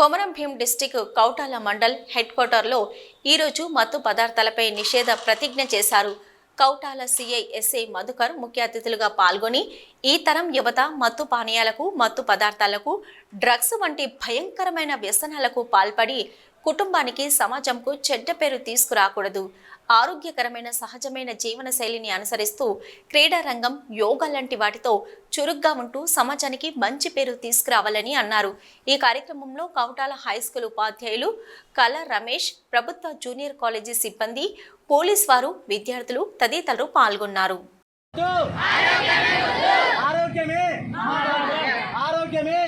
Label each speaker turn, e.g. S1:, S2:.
S1: Komaram Bheem district Kautala mandal head క్వార్టర్లో ఈరోజు మత్తు పదార్థాలపై నిషేధ ప్రతిజ్ఞ చేశారు. కౌటాల సిఐ ఎస్ఐ మధుకర్ ముఖ్య అతిథులుగా పాల్గొని ఈ తరం యువత మత్తు పానీయాలకు మత్తు పదార్థాలకు డ్రగ్స్ వంటి భయంకరమైన వ్యసనాలకు పాల్పడి కుటుంబానికి సమాజంకు చెడ్డ పేరు తీసుకురాకూడదు. ఆరోగ్యకరమైన సహజమైన జీవన శైలిని అనుసరిస్తూ క్రీడారంగం యోగా లాంటి వాటితో చురుగ్గా ఉంటూ సమాజానికి మంచి పేరు తీసుకురావాలని అన్నారు. ఈ కార్యక్రమంలో కౌటాల హై స్కూల్ ఉపాధ్యాయులు కళ రమేష్ ప్రభుత్వ జూనియర్ కాలేజీ సిబ్బంది పోలీస్ వారు విద్యార్థులు తదితరులు పాల్గొన్నారు.
S2: ఆరోగ్యమే! ఆరోగ్యమే!